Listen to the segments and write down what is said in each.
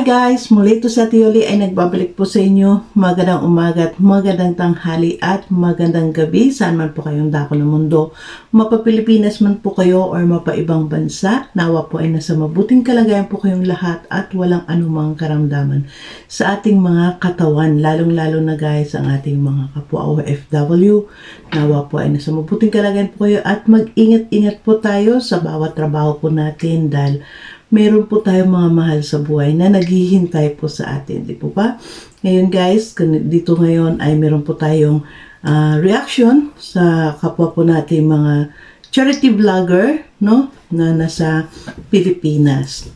Hi guys! Muli ito sa Tioli ay nagbabalik po sa inyo. Magandang umaga at magandang tanghali at magandang gabi. Saan man po kayong dako ng mundo. Mapa Pilipinas man po kayo or mapa ibang bansa. Nawa po ay nasa mabuting kalagayan po kayong lahat at walang anumang karamdaman sa ating mga katawan. Lalong-lalo na guys ang ating mga kapwa OFW. Nawa po ay nasa mabuting kalagayan po kayo at mag-ingat-ingat po tayo sa bawat trabaho po natin dahil meron po tayong mga mahal sa buhay na naghihintay po sa atin, di po ba? Ngayon guys, dito ngayon ay meron po tayong ah, reaction sa kapwa po natin mga charity vlogger, no? Na nasa Pilipinas.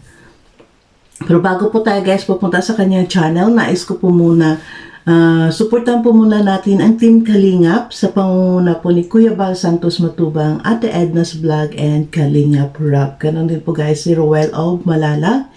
Pero bago po tayo guys pupunta sa kanyang channel, nais ko po muna ah, suportahan po muna natin ang Team Kalingap sa pangunguna po ni Kuya Bal Santos Matubang, Ate Edna's Vlog, and Kalingap Rap. Ganon din po guys si Roel of Malalag.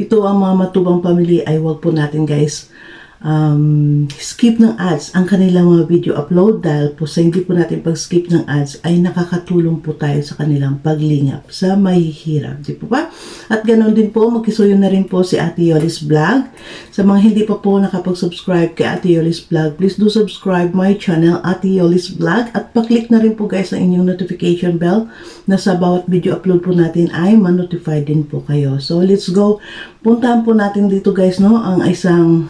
Ito ang mga matubang pamilya ay wag po natin guys um, skip ng ads ang kanilang mga video upload dahil po sa hindi po natin pag-skip ng ads ay nakakatulong po tayo sa kanilang paglingap sa mahihirap. Di po ba? At ganoon din po, magkisuyo na rin po si Ate Yolis Vlog. Sa mga hindi pa po nakapag-subscribe kay Ate Yolis Vlog, please do subscribe my channel Ate Yolis Vlog at paklik na rin po guys ang inyong notification bell na sa bawat video upload po natin ay ma-notify din po kayo. So let's go. Puntahan po natin dito guys no ang isang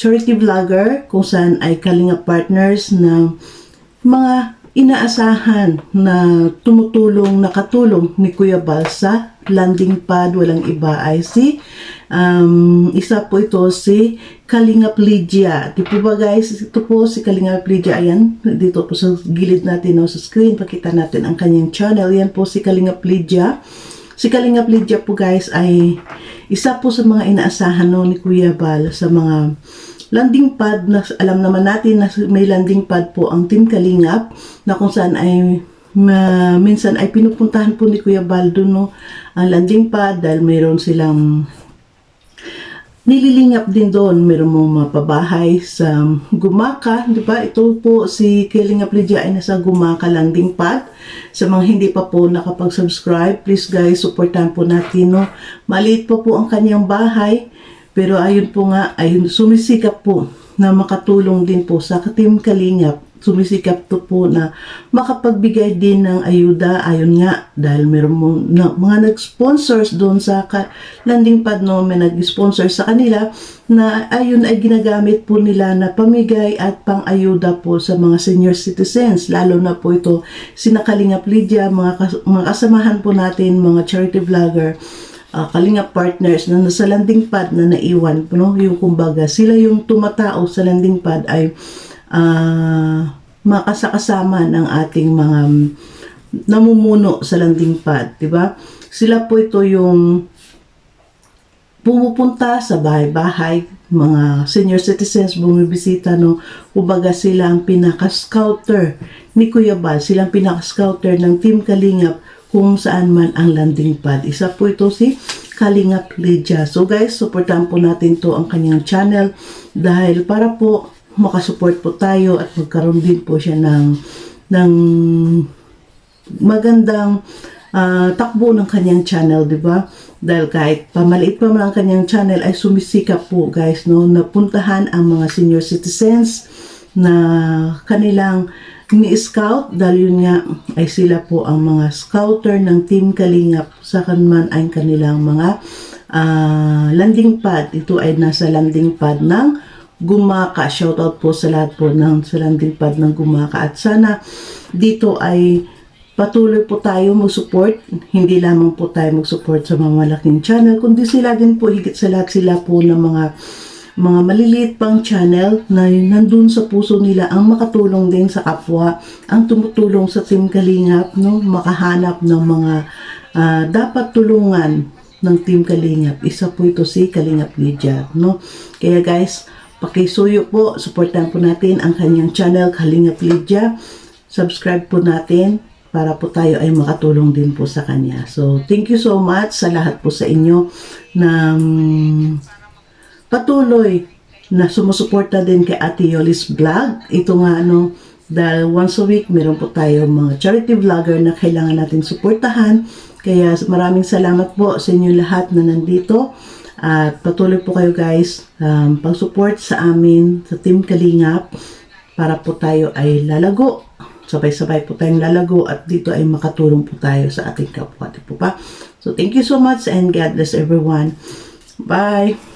charity vlogger kung saan ay kalinga partners na mga inaasahan na tumutulong, nakatulong ni Kuya Bal sa landing pad, walang iba ay si um, isa po ito si Kalingap Lydia. Di po ba guys, ito po si Kalingap Lydia, ayan, dito po sa gilid natin no, sa screen, pakita natin ang kanyang channel, yan po si Kalingap Lydia. Si Kalingap Lydia po guys ay isa po sa mga inaasahan no, ni Kuya Bal sa mga landing pad na alam naman natin na may landing pad po ang Team Kalingap na kung saan ay ma, minsan ay pinupuntahan po ni Kuya Bal doon no, ang landing pad dahil mayroon silang nililingap din doon. Meron mong mapabahay sa Gumaka, di ba? Ito po si Kilingap Lydia ay nasa Gumaka landing pad. Sa mga hindi pa po nakapag-subscribe, please guys, supportan po natin. No? Maliit po po ang kanyang bahay, pero ayun po nga, ayun, sumisikap po na makatulong din po sa Team Kalingap. Sumisikap to po na makapagbigay din ng ayuda. Ayun nga dahil meron mo na, mga nag-sponsors doon sa landing pad no may nag-sponsor sa kanila na ayun ay ginagamit po nila na pamigay at pang-ayuda po sa mga senior citizens. Lalo na po ito sinakalingap Lydia mga, kas- mga kasamahan po natin mga charity vlogger uh, kalinga partners na nasa landing pad na naiwan no yung kumbaga sila yung tumatao sa landing pad ay ah makasakasama ng ating mga namumuno sa landing pad, 'di ba? Sila po ito yung pumupunta sa bahay-bahay, mga senior citizens bumibisita no, kumbaga sila ang pinaka-scouter ni Kuya Bal, sila ang pinaka-scouter ng Team Kalingap kung saan man ang landing pad. Isa po ito si Kalingap Lydia. So guys, supportan po natin to ang kanyang channel dahil para po makasupport po tayo at magkaroon din po siya ng ng magandang ah, takbo ng kanyang channel, di ba? Dahil kahit pamaliit pa man ang kanyang channel ay sumisikap po guys no napuntahan ang mga senior citizens na kanilang ni-scout dahil yun nga ay sila po ang mga scouter ng Team Kalingap sa kanman ay kanilang mga ah, landing pad. Ito ay nasa landing pad ng Gumaka. Shoutout po sa lahat po ng sa landing pad ng Gumaka. At sana dito ay patuloy po tayo mag-support. Hindi lamang po tayo mag-support sa mga malaking channel, kundi sila din po, higit sa lahat sila po ng mga mga maliliit pang channel na nandun sa puso nila ang makatulong din sa kapwa, ang tumutulong sa Team Kalingap, no? makahanap ng mga ah, dapat tulungan ng Team Kalingap. Isa po ito si Kalingap Lydia. No? Kaya guys, pakisuyo po, supportan po natin ang kanyang channel Kalingap Lydia. Subscribe po natin para po tayo ay makatulong din po sa kanya. So, thank you so much sa lahat po sa inyo mm, patuloy na sumusuporta din kay Ate Yolis Vlog. Ito nga ano, dahil once a week meron po tayo mga charity vlogger na kailangan natin suportahan. Kaya maraming salamat po sa inyo lahat na nandito At patuloy po kayo guys, um, pag-support sa amin, sa Team Kalingap, para po tayo ay lalago. Sabay-sabay po tayong lalago at dito ay makatulong po tayo sa ating kapwa. Di po ba? So thank you so much and God bless everyone. Bye!